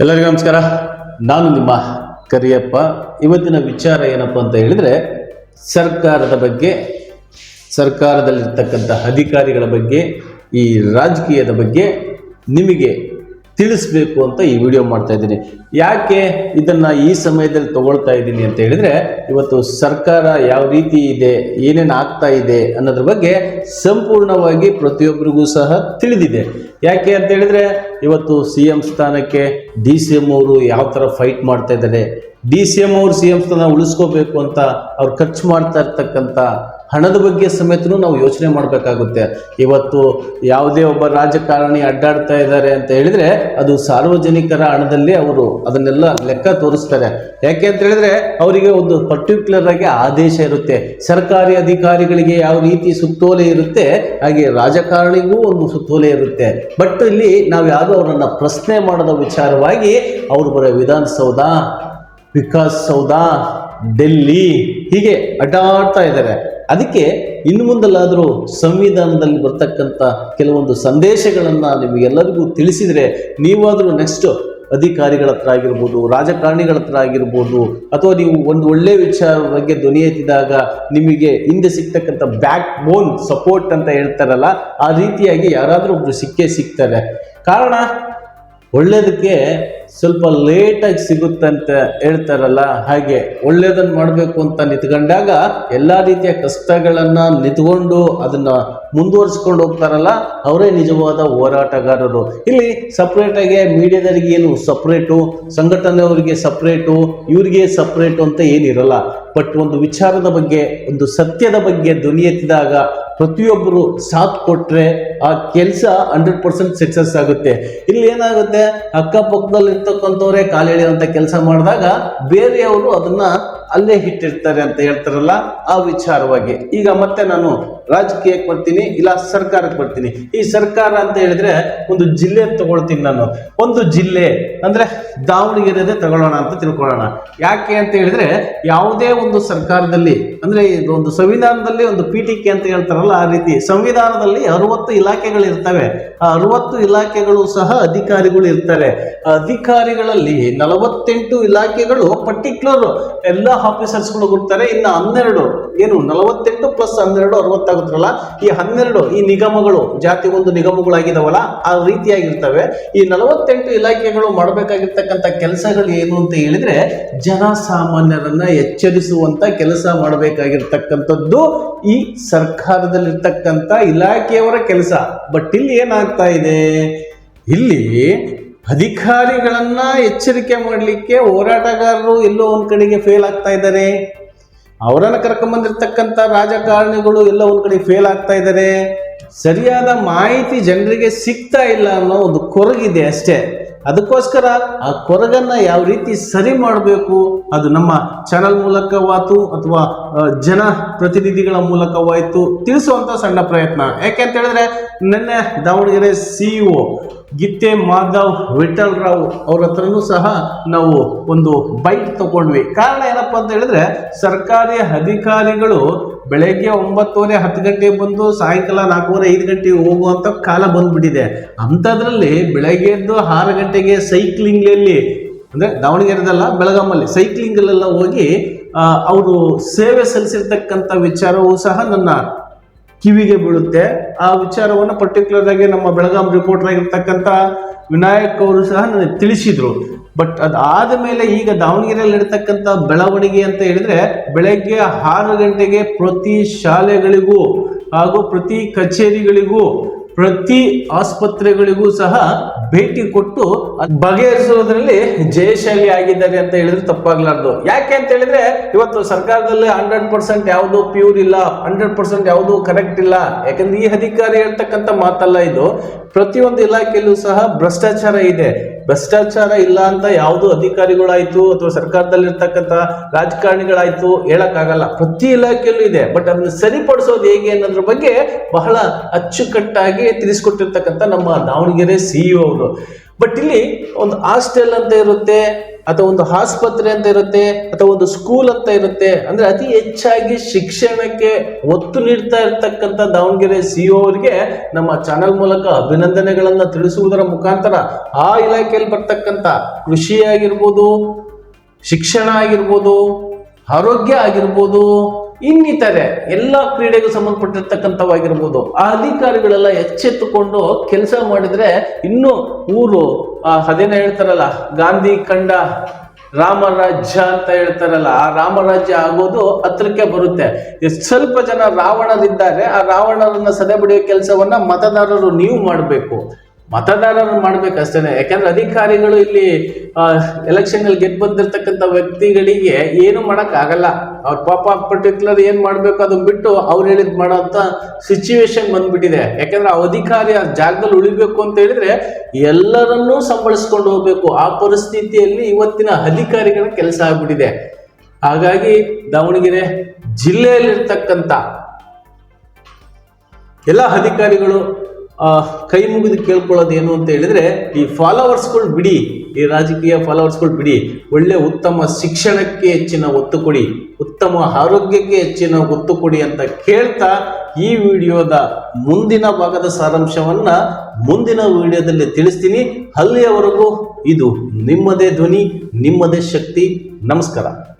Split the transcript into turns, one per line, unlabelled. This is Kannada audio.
ಎಲ್ಲರಿಗೂ ನಮಸ್ಕಾರ. ನಾನು ನಿಮ್ಮ ಕರಿಯಪ್ಪ. ಇವತ್ತಿನ ವಿಚಾರ ಏನಪ್ಪ ಅಂತ ಹೇಳಿದ್ರೆ, ಸರ್ಕಾರದ ಬಗ್ಗೆ, ಸರ್ಕಾರದಲ್ಲಿರ್ತಕ್ಕಂಥ ಅಧಿಕಾರಿಗಳ ಬಗ್ಗೆ, ಈ ರಾಜಕೀಯದ ಬಗ್ಗೆ ನಿಮಗೆ ತಿಳಿಸ್ಬೇಕು ಅಂತ ಈ ವಿಡಿಯೋ ಮಾಡ್ತಾ ಇದ್ದೀನಿ. ಯಾಕೆ ಇದನ್ನು ಈ ಸಮಯದಲ್ಲಿ ತಗೊಳ್ತಾ ಇದ್ದೀನಿ ಅಂತ ಹೇಳಿದ್ರೆ, ಇವತ್ತು ಸರ್ಕಾರ ಯಾವ ರೀತಿ ಇದೆ, ಏನೇನು ಆಗ್ತಾ ಇದೆ ಅನ್ನೋದ್ರ ಬಗ್ಗೆ ಸಂಪೂರ್ಣವಾಗಿ ಪ್ರತಿಯೊಬ್ಬರಿಗೂ ಸಹ ತಿಳಿದಿದೆ. ಯಾಕೆ ಅಂತ ಹೇಳಿದ್ರೆ, ಇವತ್ತು ಸಿ ಎಂ ಸ್ಥಾನಕ್ಕೆ ಡಿ ಸಿ ಎಂ ಅವರು ಯಾವ ಥರ ಫೈಟ್ ಮಾಡ್ತಾ ಇದ್ದಾರೆ, ಡಿ ಸಿ ಎಂ ಅವರು ಸಿ ಎಂ ಸ್ಥಾನ ಉಳಿಸ್ಕೋಬೇಕು ಅಂತ ಅವ್ರು ಖರ್ಚು ಮಾಡ್ತಾ ಇರ್ತಕ್ಕಂಥ ಹಣದ ಬಗ್ಗೆ ಸಮೇತನೂ ನಾವು ಯೋಚನೆ ಮಾಡಬೇಕಾಗುತ್ತೆ. ಇವತ್ತು ಯಾವುದೇ ಒಬ್ಬ ರಾಜಕಾರಣಿ ಅಡ್ಡಾಡ್ತಾ ಇದ್ದಾರೆ ಅಂತ ಹೇಳಿದರೆ ಅದು ಸಾರ್ವಜನಿಕರ ಹಣದಲ್ಲಿ ಅವರು ಅದನ್ನೆಲ್ಲ ಲೆಕ್ಕ ತೋರಿಸ್ತಾರೆ. ಯಾಕೆ ಅಂತ ಹೇಳಿದ್ರೆ ಅವರಿಗೆ ಒಂದು ಪರ್ಟಿಕ್ಯುಲರ್ ಆಗಿ ಆದೇಶ ಇರುತ್ತೆ. ಸರ್ಕಾರಿ ಅಧಿಕಾರಿಗಳಿಗೆ ಯಾವ ರೀತಿ ಸುತ್ತೋಲೆ ಇರುತ್ತೆ, ಹಾಗೆ ರಾಜಕಾರಣಿಗೂ ಒಂದು ಸುತ್ತೋಲೆ ಇರುತ್ತೆ. ಬಟ್ ಇಲ್ಲಿ ನಾವು ಯಾರು ಅವರನ್ನು ಪ್ರಶ್ನೆ ಮಾಡದ ವಿಚಾರವಾಗಿ ಅವರು ಬರೋ ವಿಧಾನಸೌಧ ವಿಕಾಸ್ ಸೌಧ ಡೆಲ್ಲಿ ಹೀಗೆ ಅಡ್ಡಾಡ್ತಾ ಇದ್ದಾರೆ. ಅದಕ್ಕೆ ಇನ್ನು ಮುಂದಲ್ಲಾದರೂ ಸಂವಿಧಾನದಲ್ಲಿ ಬರ್ತಕ್ಕಂಥ ಕೆಲವೊಂದು ಸಂದೇಶಗಳನ್ನು ನಿಮಗೆಲ್ಲರಿಗೂ ತಿಳಿಸಿದರೆ ನೀವಾದರೂ ನೆಕ್ಸ್ಟ್ ಅಧಿಕಾರಿಗಳ ಹತ್ರ ಆಗಿರ್ಬೋದು, ರಾಜಕಾರಣಿಗಳ ಹತ್ರ ಆಗಿರ್ಬೋದು, ಅಥವಾ ನೀವು ಒಂದು ಒಳ್ಳೆ ವಿಚಾರ ಬಗ್ಗೆ ಧ್ವನಿ ಎತ್ತಿದಾಗ ನಿಮಗೆ ಹಿಂದೆ ಸಿಗ್ತಕ್ಕಂಥ ಬ್ಯಾಕ್ ಬೋನ್ ಸಪೋರ್ಟ್ ಅಂತ ಹೇಳ್ತಾರಲ್ಲ, ಆ ರೀತಿಯಾಗಿ ಯಾರಾದರೂ ಒಬ್ಬರು ಸಿಕ್ಕೇ ಸಿಗ್ತಾರೆ. ಕಾರಣ, ಒಳ್ಳೇದಕ್ಕೆ ಸ್ವಲ್ಪ ಲೇಟಾಗಿ ಸಿಗುತ್ತಂತ ಹೇಳ್ತಾರಲ್ಲ, ಹಾಗೆ ಒಳ್ಳೆಯದನ್ನು ಮಾಡಬೇಕು ಅಂತ ನಿಂತ್ಕೊಂಡಾಗ ಎಲ್ಲ ರೀತಿಯ ಕಷ್ಟಗಳನ್ನು ನಿಂತ್ಕೊಂಡು ಅದನ್ನ ಮುಂದುವರಿಸ್ಕೊಂಡು ಹೋಗ್ತಾರಲ್ಲ, ಅವರೇ ನಿಜವಾದ ಹೋರಾಟಗಾರರು. ಇಲ್ಲಿ ಸಪ್ರೇಟಾಗಿ ಮೀಡಿಯಾದವರಿಗೆ ಏನು ಸಪ್ರೇಟು ಸಂಘಟನೆಯವರಿಗೆ ಸಪ್ರೇಟು ಇವರಿಗೆ ಸಪ್ರೇಟು ಅಂತ ಏನಿರಲ್ಲ. ಬಟ್ ಒಂದು ವಿಚಾರದ ಬಗ್ಗೆ, ಒಂದು ಸತ್ಯದ ಬಗ್ಗೆ ಧ್ವನಿ ಎತ್ತಿದಾಗ ಪ್ರತಿಯೊಬ್ಬರು ಸಾಥ್ ಕೊಟ್ಟರೆ ಆ ಕೆಲಸ ಹಂಡ್ರೆಡ್ ಪರ್ಸೆಂಟ್ ಸಕ್ಸಸ್ ಆಗುತ್ತೆ. ಇಲ್ಲಿ ಏನಾಗುತ್ತೆ? ಅಕ್ಕಪಕ್ಕದಲ್ಲಿ ಇರ್ತಕ್ಕಂಥವ್ರೆ ಕಾಲು ಎಳೆಯುವಂಥ ಕೆಲಸ ಮಾಡಿದಾಗ ಬೇರೆಯವರು ಅದನ್ನ ಅಲ್ಲೇ ಇಟ್ಟಿರ್ತಾರೆ ಅಂತ ಹೇಳ್ತಾರಲ್ಲ, ಆ ವಿಚಾರವಾಗಿ. ಈಗ ಮತ್ತೆ ನಾನು ರಾಜಕೀಯಕ್ಕೆ ಬರ್ತೀನಿ ಇಲ್ಲ ಸರ್ಕಾರಕ್ಕೆ ಬರ್ತೀನಿ. ಈ ಸರ್ಕಾರ ಅಂತ ಹೇಳಿದ್ರೆ ಒಂದು ಜಿಲ್ಲೆ ತಗೊಳ್ತೀನಿ ನಾನು. ಒಂದು ಜಿಲ್ಲೆ ಅಂದ್ರೆ ದಾವಣಗೆರೆದೇ ತಗೊಳ್ಳೋಣ ಅಂತ ತಿಳ್ಕೊಳ್ಳೋಣ. ಯಾಕೆ ಅಂತ ಹೇಳಿದ್ರೆ ಯಾವುದೇ ಒಂದು ಸರ್ಕಾರದಲ್ಲಿ ಅಂದ್ರೆ ಒಂದು ಸಂವಿಧಾನದಲ್ಲಿ ಒಂದು ಪೀಠಿಕೆ ಅಂತ ಹೇಳ್ತಾರಲ್ಲ ಆ ರೀತಿ, ಸಂವಿಧಾನದಲ್ಲಿ ಅರವತ್ತು ಇಲಾಖೆಗಳು ಇರ್ತವೆ ಆ ಅರವತ್ತು ಇಲಾಖೆಗಳು ಸಹ ಅಧಿಕಾರಿಗಳು ಇರ್ತಾರೆ. ಅಧಿಕಾರಿಗಳಲ್ಲಿ ನಲವತ್ತೆಂಟು ಇಲಾಖೆಗಳು ಪರ್ಟಿಕ್ಯುಲರ್ ಎಲ್ಲ ಆಫೀಸರ್ಸ್ಗಳು ಕೊಡ್ತಾರೆ. ಇನ್ನು ಹನ್ನೆರಡು, ಏನು ನಲವತ್ತೆಂಟು ಪ್ಲಸ್ ಹನ್ನೆರಡು ಅರವತ್ತಾಗುತ್ತಲ್ಲ ಈ ಹನ್ನೆರಡು ಈ ನಿಗಮಗಳು, ಜಾತಿ ಒಂದು ನಿಗಮಗಳಾಗಿದಾವಲ್ಲ, ಆ ರೀತಿಯಾಗಿರ್ತವೆ. ಈ ನಲವತ್ತೆಂಟು ಇಲಾಖೆಗಳು ಮಾಡಬೇಕಾಗಿರ್ತಕ್ಕಂಥ ಕೆಲಸಗಳು ಏನು ಅಂತ ಹೇಳಿದ್ರೆ, ಜನಸಾಮಾನ್ಯರನ್ನ ಎಚ್ಚರಿಸುವಂತ ಕೆಲಸ ಮಾಡಬೇಕಾಗಿರ್ತಕ್ಕಂಥದ್ದು ಈ ಸರ್ಕಾರದಲ್ಲಿರ್ತಕ್ಕಂಥ ಇಲಾಖೆಯವರ ಕೆಲಸ. ಬಟ್ ಇಲ್ಲಿ ಏನಾಗ್ತಾ ಇದೆ? ಇಲ್ಲಿ ಅಧಿಕಾರಿಗಳನ್ನ ಎಚ್ಚರಿಕೆ ಮಾಡಲಿಕ್ಕೆ ಹೋರಾಟಗಾರರು ಎಲ್ಲೋ ಒಂದ್ ಕಡೆಗೆ ಫೇಲ್ ಆಗ್ತಾ ಇದ್ದಾರೆ. ಅವರನ್ನ ಕರ್ಕೊಂಬಂದಿರ್ತಕ್ಕಂಥ ರಾಜಕಾರಣಿಗಳು ಎಲ್ಲ ಒಂದು ಕಡೆ ಫೇಲ್ ಆಗ್ತಾ ಇದ್ದಾರೆ ಸರಿಯಾದ ಮಾಹಿತಿ ಜನರಿಗೆ ಸಿಗ್ತಾ ಇಲ್ಲ ಅನ್ನೋ ಒಂದು ಕೊರಗಿದೆ ಅಷ್ಟೇ. ಅದಕ್ಕೋಸ್ಕರ ಆ ಕೊರಗನ್ನ ಯಾವ ರೀತಿ ಸರಿ ಮಾಡಬೇಕು ಅದು ನಮ್ಮ ಚಾನಲ್ ಮೂಲಕವಾಯ್ತು ಅಥವಾ ಜನ ಪ್ರತಿನಿಧಿಗಳ ಮೂಲಕವಾಯ್ತು ತಿಳಿಸುವಂತ ಸಣ್ಣ ಪ್ರಯತ್ನ. ಯಾಕೆ ಅಂತ ಹೇಳಿದ್ರೆ, ನಿನ್ನೆ ದಾವಣಗೆರೆ ಸಿಇಒ ಗಿತ್ತೆ ಮಾಧವ್ ವಿಠಲ್ ರಾವ್ ಅವ್ರ ಹತ್ರನೂ ಸಹ ನಾವು ಒಂದು ಬೈಟ್ ತಗೊಂಡ್ವಿ. ಕಾರಣ ಏನಪ್ಪ ಅಂತ ಹೇಳಿದ್ರೆ, ಸರ್ಕಾರಿ ಅಧಿಕಾರಿಗಳು ಬೆಳಗ್ಗೆ ಒಂಬತ್ತುವರೆ, ಹತ್ತು ಗಂಟೆಗೆ ಬಂದು, ಸಾಯಂಕಾಲ ನಾಲ್ಕೂವರೆ, ಐದು ಗಂಟೆಗೆ ಹೋಗುವಂತ ಕಾಲ ಬಂದ್ಬಿಟ್ಟಿದೆ. ಅಂಥದ್ರಲ್ಲಿ ಬೆಳಗ್ಗೆ ಎದ್ದು ಆರು ಗಂಟೆಗೆ ಸೈಕ್ಲಿಂಗಲ್ಲಿ ಅಂದ್ರೆ ದಾವಣಗೆರೆದಲ್ಲ ಬೆಳಗಾಮಲ್ಲಿ ಸೈಕ್ಲಿಂಗಲ್ಲೆಲ್ಲ ಹೋಗಿ ಅವರು ಸೇವೆ ಸಲ್ಲಿಸಿರ್ತಕ್ಕಂಥ ವಿಚಾರವೂ ಸಹ ನನ್ನ ಕಿವಿಗೆ ಬೀಳುತ್ತೆ. ಆ ವಿಚಾರವನ್ನು ಪರ್ಟಿಕ್ಯುಲರ್ ಆಗಿ ನಮ್ಮ ಬೆಳಗಾಂ ರಿಪೋರ್ಟರ್ ಆಗಿರ್ತಕ್ಕಂಥ ವಿನಾಯಕ್ ಅವರು ಸಹ ನನಗೆ ತಿಳಿಸಿದ್ರು. ಬಟ್ ಅದಾದ ಮೇಲೆ ಈಗ ದಾವಣಗೆರೆಯಲ್ಲಿ ಇರ್ತಕ್ಕಂಥ ಬೆಳವಣಿಗೆ ಅಂತ ಹೇಳಿದ್ರೆ ಬೆಳಗ್ಗೆ ಆರು ಗಂಟೆಗೆ ಪ್ರತಿ ಶಾಲೆಗಳಿಗೂ ಹಾಗೂ ಪ್ರತಿ ಕಚೇರಿಗಳಿಗೂ, ಪ್ರತಿ ಆಸ್ಪತ್ರೆಗಳಿಗೂ ಸಹ ಭೇಟಿ ಕೊಟ್ಟು ಬಗೆಹರಿಸುವುದರಲ್ಲಿ ಜಯಶಾಲಿ ಆಗಿದ್ದಾರೆ ಅಂತ ಹೇಳಿದ್ರೆ ತಪ್ಪಾಗ್ಲಾರ್ದು. ಯಾಕೆ ಅಂತ ಹೇಳಿದ್ರೆ ಇವತ್ತು ಸರ್ಕಾರದಲ್ಲಿ ಹಂಡ್ರೆಡ್ ಪರ್ಸೆಂಟ್ ಯಾವುದು ಪ್ಯೂರ್ ಇಲ್ಲ, ಹಂಡ್ರೆಡ್ ಪರ್ಸೆಂಟ್ ಯಾವುದು ಕರೆಕ್ಟ್ ಇಲ್ಲ. ಯಾಕಂದ್ರೆ ಈ ಅಧಿಕಾರಿ ಹೇಳ್ತಕ್ಕಂಥ ಮಾತಲ್ಲ ಇದು. ಪ್ರತಿಯೊಂದು ಇಲಾಖೆಯಲ್ಲೂ ಸಹ ಭ್ರಷ್ಟಾಚಾರ ಇದೆ. ಭ್ರಷ್ಟಾಚಾರ ಇಲ್ಲ ಅಂತ ಯಾವುದು ಅಧಿಕಾರಿಗಳಾಯ್ತು ಅಥವಾ ಸರ್ಕಾರದಲ್ಲಿರ್ತಕ್ಕಂಥ ರಾಜಕಾರಣಿಗಳಾಯ್ತು ಹೇಳಕ್ಕಾಗಲ್ಲ. ಪ್ರತಿ ಇಲಾಖೆಯಲ್ಲೂ ಇದೆ. ಬಟ್ ಅದನ್ನ ಸರಿಪಡಿಸೋದು ಹೇಗೆ ಅನ್ನೋದ್ರ ಬಗ್ಗೆ ಬಹಳ ಅಚ್ಚುಕಟ್ಟಾಗಿ ತಿಳಿಸ್ಕೊಟ್ಟಿರ್ತಕ್ಕಂಥ ನಮ್ಮ ದಾವಣಗೆರೆ ಸಿಇಒ ಅವರು. ಬಟ್ ಇಲ್ಲಿ ಒಂದು ಹಾಸ್ಟೆಲ್ ಅಂತ ಇರುತ್ತೆ, ಅಥವಾ ಒಂದು ಆಸ್ಪತ್ರೆ ಅಂತ ಇರುತ್ತೆ, ಅಥವಾ ಒಂದು ಸ್ಕೂಲ್ ಅಂತ ಇರುತ್ತೆ, ಅಂದ್ರೆ ಅತಿ ಹೆಚ್ಚಾಗಿ ಶಿಕ್ಷಣಕ್ಕೆ ಒತ್ತು ನೀಡ್ತಾ ಇರ್ತಕ್ಕಂಥ ದಾವಣಗೆರೆ ಸಿಇಒ ಅವರಿಗೆ ನಮ್ಮ ಚಾನೆಲ್ ಮೂಲಕ ಅಭಿನಂದನೆಗಳನ್ನ ತಿಳಿಸುವುದರ ಮುಖಾಂತರ ಆ ಇಲಾಖೆಯಲ್ಲಿ ಬರ್ತಕ್ಕಂಥ ಕೃಷಿ ಆಗಿರ್ಬೋದು, ಶಿಕ್ಷಣ ಆಗಿರ್ಬೋದು, ಆರೋಗ್ಯ ಆಗಿರ್ಬೋದು ಇನ್ನಿತರೆ ಎಲ್ಲ ಕ್ರೀಡೆಗೂ ಸಂಬಂಧಪಟ್ಟಿರ್ತಕ್ಕಂಥವಾಗಿರ್ಬೋದು, ಆ ಅಧಿಕಾರಿಗಳೆಲ್ಲ ಎಚ್ಚೆತ್ತುಕೊಂಡು ಕೆಲಸ ಮಾಡಿದ್ರೆ ಇನ್ನೂ ಊರು ಅದೇನೋ ಹೇಳ್ತಾರಲ್ಲ, ಗಾಂಧಿ ಕಂಡ ರಾಮರಾಜ್ಯ ಅಂತ ಹೇಳ್ತಾರಲ್ಲ, ಆ ರಾಮರಾಜ್ಯ ಆಗೋದು ಹತ್ರಕ್ಕೆ ಬರುತ್ತೆ. ಎಷ್ಟು ಸ್ವಲ್ಪ ಜನ ರಾವಣರಿದ್ದಾರೆ, ಆ ರಾವಣರನ್ನ ಸದೆ ಬಡಿಯೋ ಕೆಲಸವನ್ನ ಮತದಾರರು ನೀವು ಮಾಡಬೇಕು. ಮತದಾರರು ಮಾಡ್ಬೇಕಷ್ಟೇನೆ. ಯಾಕಂದ್ರೆ ಅಧಿಕಾರಿಗಳು ಇಲ್ಲಿ ಎಲೆಕ್ಷನ್ ಅಲ್ಲಿ ಗೆದ್ದು ಬಂದಿರ್ತಕ್ಕಂಥ ವ್ಯಕ್ತಿಗಳಿಗೆ ಏನು ಮಾಡಕ್ ಆಗಲ್ಲ ಅವ್ರ ಪಾಪ ಪರ್ಟಿಕ್ಯುಲರ್ ಏನ್ ಮಾಡ್ಬೇಕು ಅದನ್ನ ಬಿಟ್ಟು ಅವ್ರು ಹೇಳಿದ್ ಮಾಡೋ ಅಂತ ಸಿಚುವೇಶನ್ ಬಂದ್ಬಿಟ್ಟಿದೆ. ಯಾಕಂದ್ರೆ ಆ ಅಧಿಕಾರಿ ಆ ಜಾಗದಲ್ಲಿ ಉಳಿಬೇಕು ಅಂತ ಹೇಳಿದ್ರೆ ಎಲ್ಲರನ್ನೂ ಸಂಬಳಿಸ್ಕೊಂಡು ಹೋಗ್ಬೇಕು. ಆ ಪರಿಸ್ಥಿತಿಯಲ್ಲಿ ಇವತ್ತಿನ ಅಧಿಕಾರಿಗಳ ಕೆಲಸ ಆಗ್ಬಿಟ್ಟಿದೆ. ಹಾಗಾಗಿ ದಾವಣಗೆರೆ ಜಿಲ್ಲೆಯಲ್ಲಿರ್ತಕ್ಕಂಥ ಎಲ್ಲ ಅಧಿಕಾರಿಗಳು ಕೈ ಮುಗಿದು ಕೇಳ್ಕೊಳ್ಳೋದು ಏನು ಅಂತ ಹೇಳಿದ್ರೆ, ಈ ಫಾಲೋವರ್ಸ್ಗಳು ಬಿಡಿ, ಈ ರಾಜಕೀಯ ಫಾಲೋವರ್ಸ್ಗಳು ಬಿಡಿ. ಒಳ್ಳೆ ಉತ್ತಮ ಶಿಕ್ಷಣಕ್ಕೆ ಹೆಚ್ಚಿನ ಒತ್ತು ಕೊಡಿ, ಉತ್ತಮ ಆರೋಗ್ಯಕ್ಕೆ ಹೆಚ್ಚಿನ ಒತ್ತು ಕೊಡಿ ಅಂತ ಕೇಳ್ತಾ ಈ ವಿಡಿಯೋದ ಮುಂದಿನ ಭಾಗದ ಸಾರಾಂಶವನ್ನ ಮುಂದಿನ ವಿಡಿಯೋದಲ್ಲಿ ತಿಳಿಸ್ತೀನಿ. ಅಲ್ಲಿಯವರೆಗೂ ಇದು ನಿಮ್ಮದೇ ಧ್ವನಿ, ನಿಮ್ಮದೇ ಶಕ್ತಿ. ನಮಸ್ಕಾರ.